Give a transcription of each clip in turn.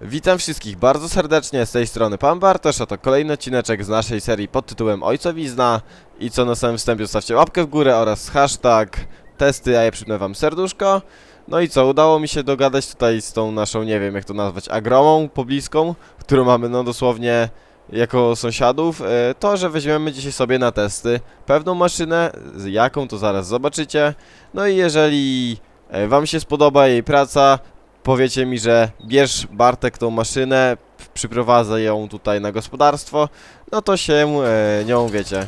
Witam wszystkich bardzo serdecznie z tej strony Pan Bartosz, a to kolejny odcineczek z naszej serii pod tytułem Ojcowizna i co na samym wstępie zostawcie łapkę w górę oraz hashtag testy, a ja przypnę wam serduszko. No i co, udało mi się dogadać tutaj z tą naszą, nie wiem jak to nazwać, agromą pobliską, którą mamy no dosłownie jako sąsiadów, e, to, że weźmiemy dzisiaj sobie na testy pewną maszynę, jaką to zaraz zobaczycie. No i jeżeli e, wam się spodoba jej praca, powiecie mi, że bierz Bartek tą maszynę, przyprowadzę ją tutaj na gospodarstwo, no to się e, nią, wiecie,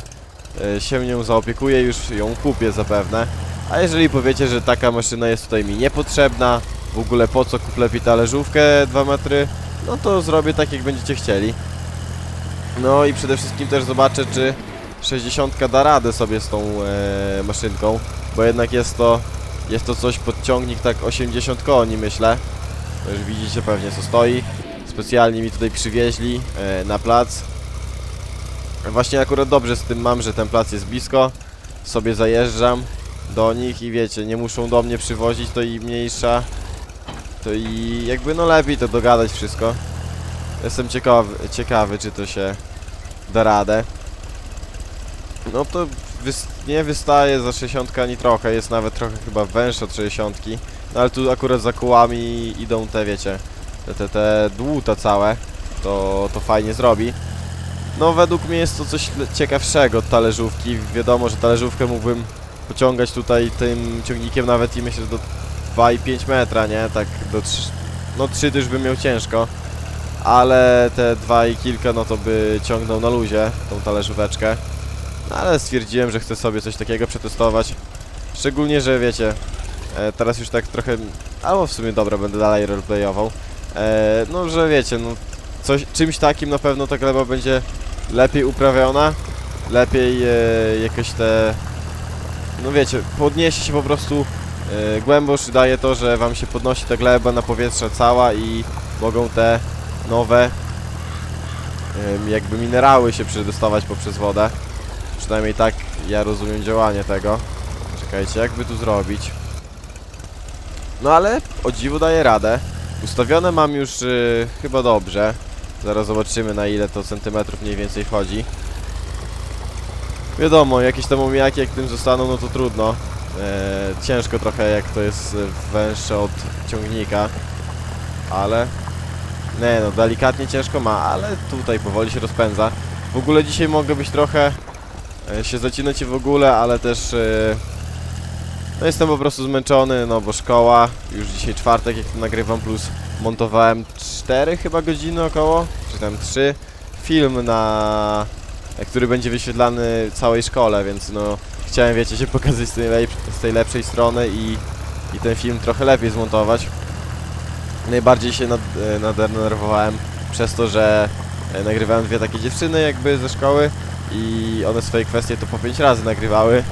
e, się nią zaopiekuję, już ją kupię zapewne. A jeżeli powiecie, że taka maszyna jest tutaj mi niepotrzebna, w ogóle po co kup talerzówkę 2 metry, no to zrobię tak jak będziecie chcieli. No i przede wszystkim też zobaczę, czy 60 da radę sobie z tą e, maszynką, bo jednak jest to jest to coś pod ciągnik tak 80 koni myślę. Już widzicie pewnie co stoi. Specjalnie mi tutaj przywieźli e, na plac. Właśnie akurat dobrze z tym mam, że ten plac jest blisko. Sobie zajeżdżam do nich i wiecie, nie muszą do mnie przywozić, to i mniejsza. To i jakby no lepiej to dogadać wszystko. Jestem ciekawy, ciekawy czy to się da radę. No to wys nie wystaje za 60 ani trochę, jest nawet trochę chyba węższa od 60. No ale tu akurat za kołami idą te, wiecie, te, te, te dłuta całe, to, to fajnie zrobi. No według mnie jest to coś ciekawszego od talerzówki. Wiadomo, że talerzówkę mógłbym pociągać tutaj tym ciągnikiem nawet i myślę, że do 2,5 metra, nie? Tak do 3, no 3 to już bym miał ciężko. Ale te 2 i kilka, no to by ciągnął na luzie tą talerzóweczkę. No, ale stwierdziłem, że chcę sobie coś takiego przetestować. Szczególnie, że wiecie, e, teraz już tak trochę, albo w sumie dobra, będę dalej roleplayował. E, no, że wiecie, no, coś, czymś takim na pewno ta gleba będzie lepiej uprawiona, lepiej e, te, no wiecie, podniesie się po prostu e, głębosz, daje to, że wam się podnosi ta gleba na powietrze cała i mogą te nowe em, jakby minerały się przedostawać poprzez wodę. Przynajmniej tak ja rozumiem działanie tego. Czekajcie, jakby tu zrobić? No ale o dziwo daje radę. Ustawione mam już y, chyba dobrze. Zaraz zobaczymy na ile to centymetrów mniej więcej wchodzi. Wiadomo, jakieś tam omijaki jak tym zostaną, no to trudno. E, ciężko trochę jak to jest y, węższe od ciągnika. Ale... Nie no, delikatnie ciężko ma, ale tutaj powoli się rozpędza. W ogóle dzisiaj mogę być trochę e, się zacinać w ogóle, ale też e, no jestem po prostu zmęczony, no bo szkoła, już dzisiaj czwartek jak to nagrywam, plus montowałem 4 chyba godziny około, czy tam 3, film na, e, który będzie wyświetlany całej szkole, więc no chciałem wiecie się pokazać z tej, lep- z tej lepszej strony i, i ten film trochę lepiej zmontować. Najbardziej się nad, e, nadenerwowałem przez to, że e, nagrywałem dwie takie dziewczyny jakby ze szkoły i one swoje kwestie to po pięć razy nagrywały.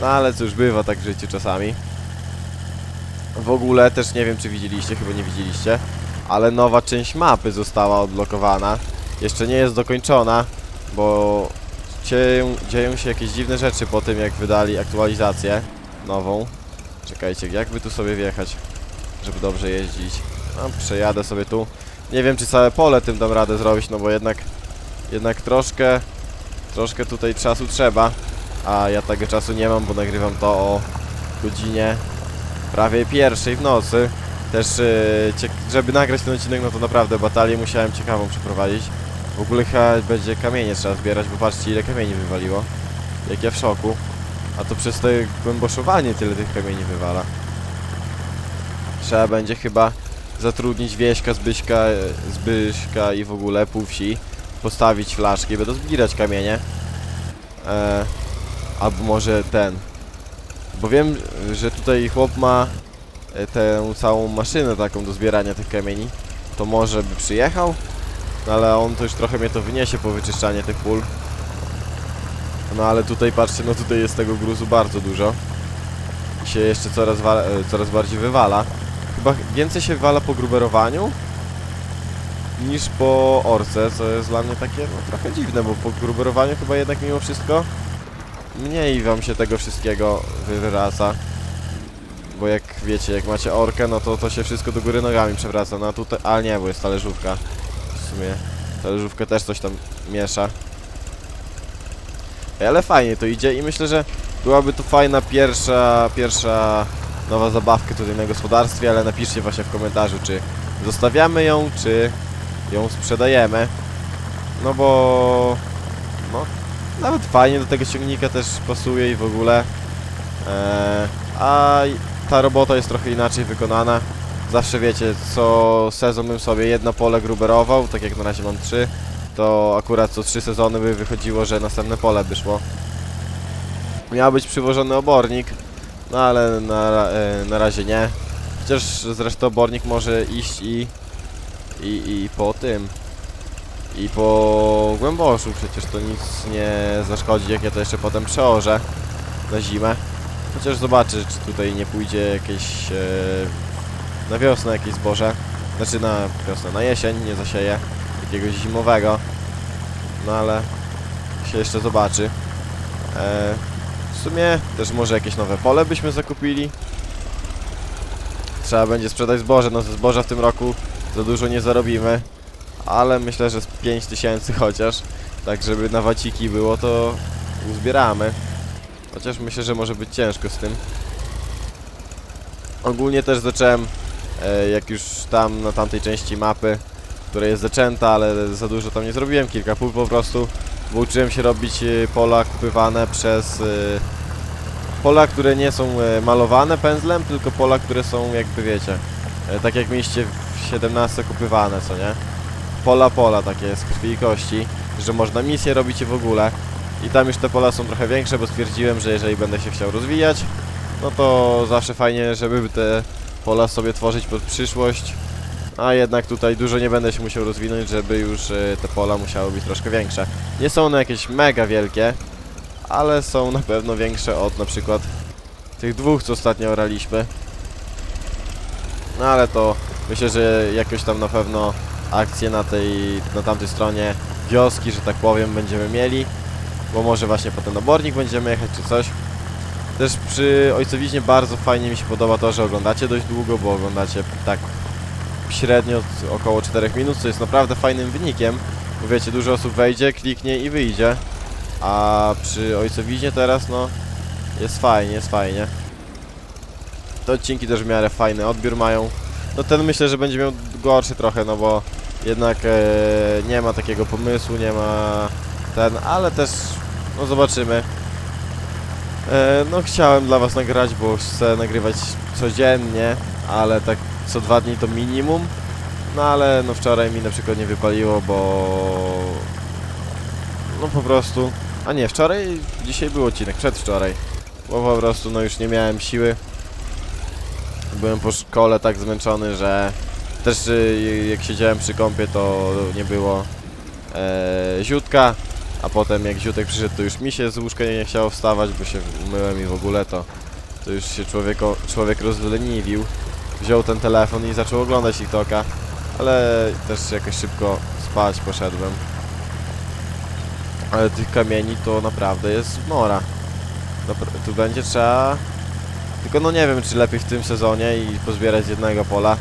No ale cóż, bywa tak w życiu czasami. W ogóle też nie wiem czy widzieliście, chyba nie widzieliście, ale nowa część mapy została odblokowana. Jeszcze nie jest dokończona, bo dzieją, dzieją się jakieś dziwne rzeczy po tym jak wydali aktualizację nową. Czekajcie, jakby tu sobie wjechać, żeby dobrze jeździć. No, przejadę sobie tu. Nie wiem czy całe pole tym dam radę zrobić, no bo jednak jednak troszkę troszkę tutaj czasu trzeba, a ja tego czasu nie mam, bo nagrywam to o godzinie prawie pierwszej w nocy. Też ciek- żeby nagrać ten odcinek, no to naprawdę batalię musiałem ciekawą przeprowadzić. W ogóle chyba będzie kamienie trzeba zbierać, bo patrzcie ile kamieni wywaliło. Jak ja w szoku. A to przez to głęboszowanie tyle tych kamieni wywala. Trzeba będzie chyba zatrudnić Wieśka, Zbyśka, Zbyszka i w ogóle pół wsi postawić flaszki, będą zbierać kamienie. E, albo może ten. Bo wiem, że tutaj chłop ma e, tę całą maszynę taką do zbierania tych kamieni. To może by przyjechał? No ale on to już trochę mnie to wyniesie po wyczyszczanie tych pól. No ale tutaj patrzcie, no tutaj jest tego gruzu bardzo dużo. I się jeszcze coraz, e, coraz bardziej wywala. Chyba więcej się wywala po gruberowaniu niż po orce, co jest dla mnie takie no, trochę dziwne, bo po gruberowaniu chyba jednak mimo wszystko mniej wam się tego wszystkiego wywraca. Bo jak wiecie, jak macie orkę, no to to się wszystko do góry nogami przewraca. No a tutaj, ale nie, bo jest talerzówka. W sumie talerzówka też coś tam miesza. Ale fajnie to idzie i myślę, że byłaby to fajna pierwsza, pierwsza nowa zabawka tutaj na gospodarstwie, ale napiszcie właśnie w komentarzu, czy zostawiamy ją, czy ją sprzedajemy. No bo... No, nawet fajnie do tego ciągnika też pasuje i w ogóle. Eee, a ta robota jest trochę inaczej wykonana. Zawsze wiecie, co sezon bym sobie jedno pole gruberował, tak jak na razie mam trzy, to akurat co trzy sezony by wychodziło, że następne pole by szło. Miał być przywożony obornik, no ale na, e, na razie nie. Chociaż zresztą obornik może iść i, i, i po tym, i po głęboszu, przecież to nic nie zaszkodzi, jak ja to jeszcze potem przełożę na zimę. Chociaż zobaczę, czy tutaj nie pójdzie jakieś e, na wiosnę jakieś zboże. Znaczy na wiosnę, na jesień nie zasieję jakiegoś zimowego. No ale się jeszcze zobaczy. E, w sumie też może jakieś nowe pole byśmy zakupili. Trzeba będzie sprzedać zboże. No ze zboża w tym roku za dużo nie zarobimy. Ale myślę, że z 5000 chociaż. Tak żeby na waciki było to uzbieramy. Chociaż myślę, że może być ciężko z tym. Ogólnie też zacząłem, e, jak już tam na tamtej części mapy, która jest zaczęta, ale za dużo tam nie zrobiłem, kilka pól po prostu, bo uczyłem się robić e, pola kupywane przez... e, Pola, które nie są malowane pędzlem, tylko pola, które są jakby wiecie, tak jak mieliście 17 kupywane, co nie? Pola, pola takie z krwi i kości, że można misje robić i w ogóle. I tam już te pola są trochę większe, bo stwierdziłem, że jeżeli będę się chciał rozwijać, no to zawsze fajnie, żeby te pola sobie tworzyć pod przyszłość. A jednak tutaj dużo nie będę się musiał rozwinąć, żeby już e, te pola musiały być troszkę większe. Nie są one jakieś mega wielkie, ale są na pewno większe od na przykład tych dwóch, co ostatnio oraliśmy. No ale to myślę, że jakoś tam na pewno akcje na tej, na tamtej stronie wioski, że tak powiem, będziemy mieli. Bo może właśnie po ten obornik będziemy jechać czy coś. Też przy ojcowiźnie bardzo fajnie mi się podoba to, że oglądacie dość długo, bo oglądacie tak średnio około 4 minut, co jest naprawdę fajnym wynikiem. Bo wiecie, dużo osób wejdzie, kliknie i wyjdzie. A przy ojcowiźnie teraz, no, jest fajnie, jest fajnie. Te odcinki też w miarę fajny odbiór mają. No ten myślę, że będzie miał gorszy trochę, no bo jednak e, nie ma takiego pomysłu, nie ma ten, ale też, no zobaczymy. E, no chciałem dla was nagrać, bo chcę nagrywać codziennie, ale tak co dwa dni to minimum. No ale no wczoraj mi na przykład nie wypaliło, bo no po prostu, a nie wczoraj, dzisiaj był odcinek, przedwczoraj, bo po prostu no już nie miałem siły. Byłem po szkole tak zmęczony, że też y, jak siedziałem przy kąpie to nie było e, ziutka, a potem jak ziutek przyszedł to już mi się z łóżka nie chciało wstawać, bo się umyłem i w ogóle to, to już się człowieko, człowiek rozleniwił. Wziął ten telefon i zaczął oglądać TikToka, ale też jakoś szybko spać poszedłem. Ale tych kamieni to naprawdę jest mora. Tu będzie trzeba... Tylko no nie wiem, czy lepiej w tym sezonie i pozbierać z jednego pola,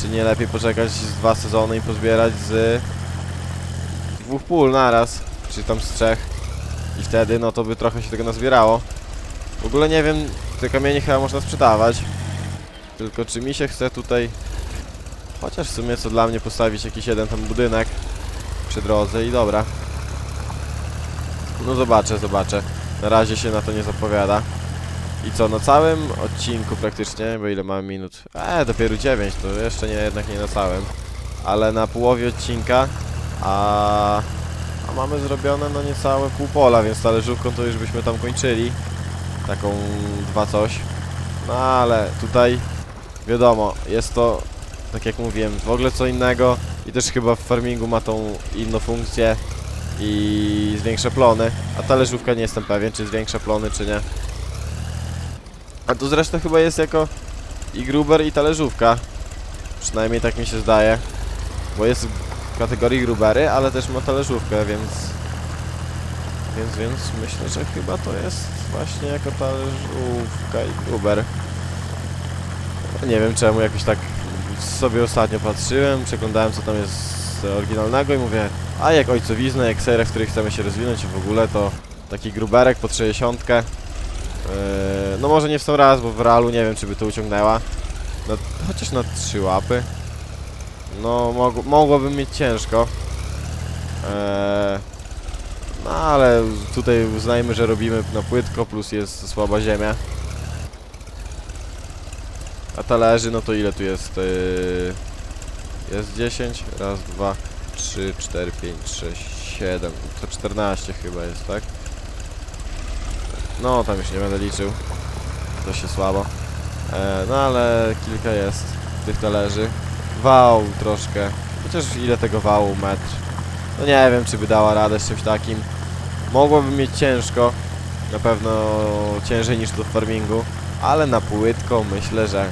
czy nie lepiej poczekać z dwa sezony i pozbierać z dwóch pól naraz, czy tam z trzech. I wtedy no to by trochę się tego nazbierało. W ogóle nie wiem, te kamienie chyba można sprzedawać. Tylko czy mi się chce tutaj... Chociaż w sumie co dla mnie postawić jakiś jeden tam budynek przy drodze i dobra. No zobaczę, zobaczę. Na razie się na to nie zapowiada. I co, na całym odcinku praktycznie, bo ile mamy minut? Eee, dopiero 9, to jeszcze nie, jednak nie na całym. Ale na połowie odcinka, a, a mamy zrobione no niecałe pół pola, więc talerzówką to już byśmy tam kończyli. Taką dwa coś. No ale tutaj wiadomo, jest to, tak jak mówiłem, w ogóle co innego i też chyba w farmingu ma tą inną funkcję i zwiększa plony, a talerzówka nie jestem pewien, czy zwiększa plony, czy nie. A to zresztą chyba jest jako i gruber, i talerzówka. Przynajmniej tak mi się zdaje. Bo jest w kategorii grubery, ale też ma talerzówkę, więc... Więc, więc myślę, że chyba to jest właśnie jako talerzówka i gruber. Nie wiem czemu, jakoś tak sobie ostatnio patrzyłem, przeglądałem co tam jest z oryginalnego i mówię, a jak ojcowizna, jak seria, w której chcemy się rozwinąć w ogóle to taki gruberek pod 60. Yy, no może nie w sam raz, bo w realu nie wiem czy by to uciągnęła. No, chociaż na trzy łapy. No mog mogłabym mieć ciężko. Eee, no ale tutaj uznajmy, że robimy na płytko, plus jest słaba ziemia. A talerzy, no to ile tu jest? Yy, jest 10, raz, dwa, trzy, cztery, pięć, sześć, siedem. To 14 chyba jest, tak? No, tam już nie będę liczył. To się słabo. E, no ale kilka jest tych talerzy. Wał troszkę. Chociaż ile tego wału? Metr. No nie wiem, czy by dała radę z czymś takim. Mogłabym mieć ciężko. Na pewno ciężej niż do farmingu. Ale na płytko myślę, że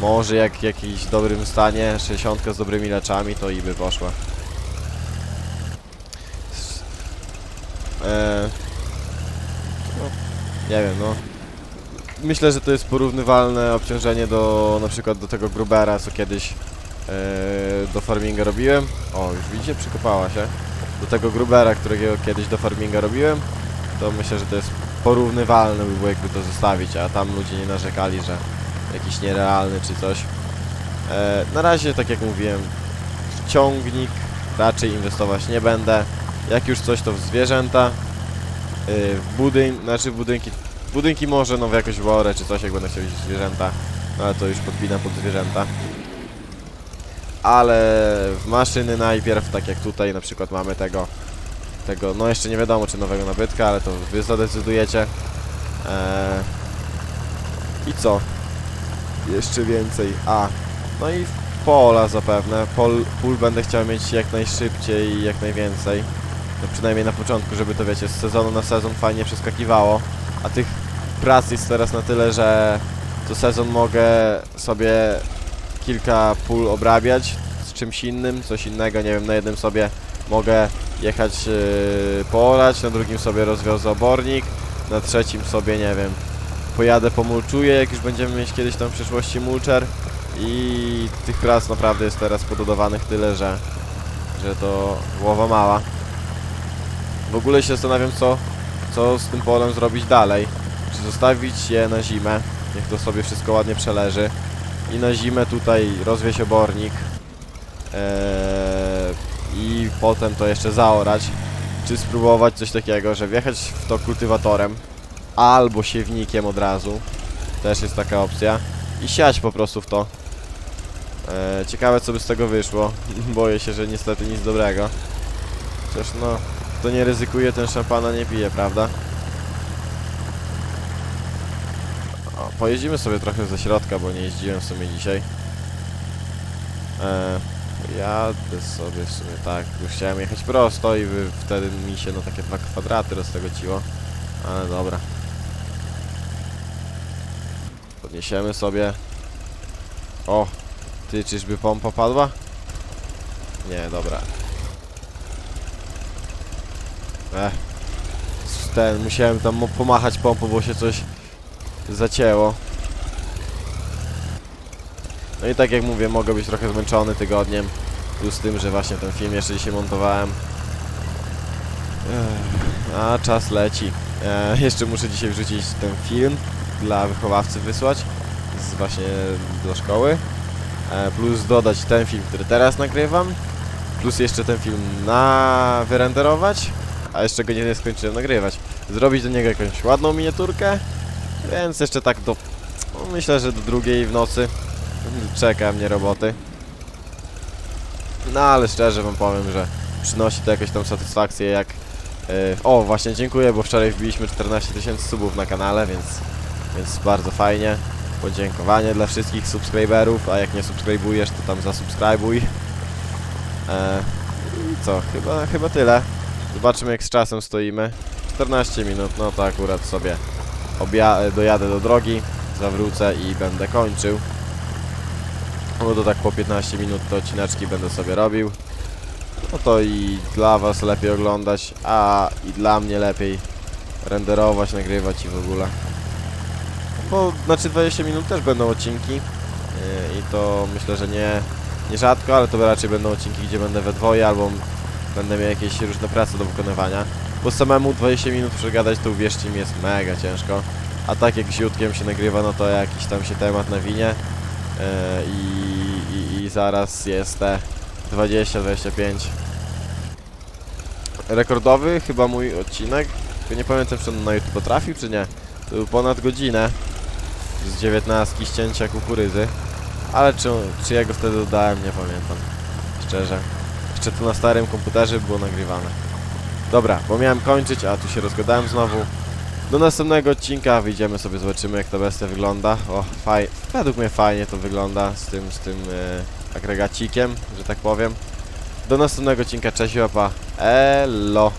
może jak w jakimś dobrym stanie, 60 z dobrymi leczami, to i by poszła. E, nie wiem, no. Myślę, że to jest porównywalne obciążenie do na przykład do tego grubera, co kiedyś e, do farminga robiłem. O, już widzicie, przykopała się. Do tego grubera, którego kiedyś do farminga robiłem, to myślę, że to jest porównywalne by było jakby to zostawić, a tam ludzie nie narzekali, że jakiś nierealny czy coś. E, na razie, tak jak mówiłem, w ciągnik raczej inwestować nie będę. Jak już coś, to w zwierzęta. E, w budyn, znaczy budynki, budynki może, no w jakąś worę czy coś, jak będę chciał iść w zwierzęta. No ale to już podpinam pod zwierzęta. Ale w maszyny najpierw, tak jak tutaj na przykład mamy tego, tego, no jeszcze nie wiadomo czy nowego nabytka, ale to wy zadecydujecie. Eee, I co? Jeszcze więcej. A, no i pola zapewne. Pol, pól będę chciał mieć jak najszybciej i jak najwięcej. No przynajmniej na początku, żeby to wiecie, z sezonu na sezon fajnie przeskakiwało. A tych prac jest teraz na tyle, że co sezon mogę sobie kilka pól obrabiać z czymś innym, coś innego, nie wiem, na jednym sobie mogę jechać yy, poorać, na drugim sobie rozwiozę obornik, na trzecim sobie, nie wiem, pojadę pomulczuję, jak już będziemy mieć kiedyś tam w przyszłości mulcher i tych prac naprawdę jest teraz pododawanych tyle, że, że to głowa mała. W ogóle się zastanawiam, co, co z tym polem zrobić dalej. Czy zostawić je na zimę, niech to sobie wszystko ładnie przeleży. I na zimę tutaj rozwieźć obornik. Eee, i potem to jeszcze zaorać, czy spróbować coś takiego, że wjechać w to kultywatorem albo siewnikiem od razu, też jest taka opcja. I siać po prostu w to. Eee, ciekawe co by z tego wyszło, boję się, że niestety nic dobrego. Chociaż no, kto nie ryzykuje, ten szampana nie pije, prawda? O, pojeździmy sobie trochę ze środka, bo nie jeździłem w sumie dzisiaj. Eee, jadę sobie w sumie tak, już chciałem jechać prosto i wtedy mi się no takie dwa kwadraty roztegociło. Ale dobra. Podniesiemy sobie. O, ty czyżby pompa padła? Nie, dobra. Ech. Ten, musiałem tam pomachać pompą, bo się coś zacięło. No i tak jak mówię, mogę być trochę zmęczony tygodniem. Plus tym, że właśnie ten film jeszcze dzisiaj montowałem. Ech, a czas leci. E, jeszcze muszę dzisiaj wrzucić ten film dla wychowawcy wysłać. Z właśnie do szkoły. E, plus dodać ten film, który teraz nagrywam. Plus jeszcze ten film na wyrenderować. A jeszcze go nie skończyłem nagrywać. Zrobić do niego jakąś ładną miniaturkę. Więc jeszcze tak do... No myślę, że do drugiej w nocy czeka mnie roboty. No ale szczerze wam powiem, że przynosi to jakąś tam satysfakcję jak... Yy, o właśnie dziękuję, bo wczoraj wbiliśmy 14 tysięcy subów na kanale, więc, więc bardzo fajnie. Podziękowanie dla wszystkich subskryberów, a jak nie subskrybujesz to tam zasubskrybuj. E, I co, chyba, chyba tyle. Zobaczymy jak z czasem stoimy. 14 minut, no to akurat sobie dojadę do drogi, zawrócę i będę kończył. No to tak po 15 minut to odcineczki będę sobie robił. No to i dla was lepiej oglądać, a i dla mnie lepiej renderować, nagrywać i w ogóle. Bo znaczy 20 minut też będą odcinki. Yy, I to myślę, że nie, nie rzadko, ale to raczej będą odcinki, gdzie będę we dwoje albo będę miał jakieś różne prace do wykonywania. Bo samemu 20 minut przegadać to uwierzcie mi jest mega ciężko. A tak jak z Jutkiem się nagrywa, no to jakiś tam się temat nawinie yy, i, i, zaraz jest te 20-25. Rekordowy chyba mój odcinek, tylko nie pamiętam czy on na YouTube potrafił czy nie. To był ponad godzinę z 19 ścięcia kukurydzy. Ale czy, czy ja go wtedy dodałem, nie pamiętam. Szczerze. Jeszcze tu na starym komputerze było nagrywane. Dobra, bo miałem kończyć, a tu się rozgadałem znowu. Do następnego odcinka wyjdziemy sobie, zobaczymy jak ta bestia wygląda. O, faj... według mnie fajnie to wygląda z tym, z tym e, agregacikiem, że tak powiem. Do następnego odcinka, cześć łapa, elo.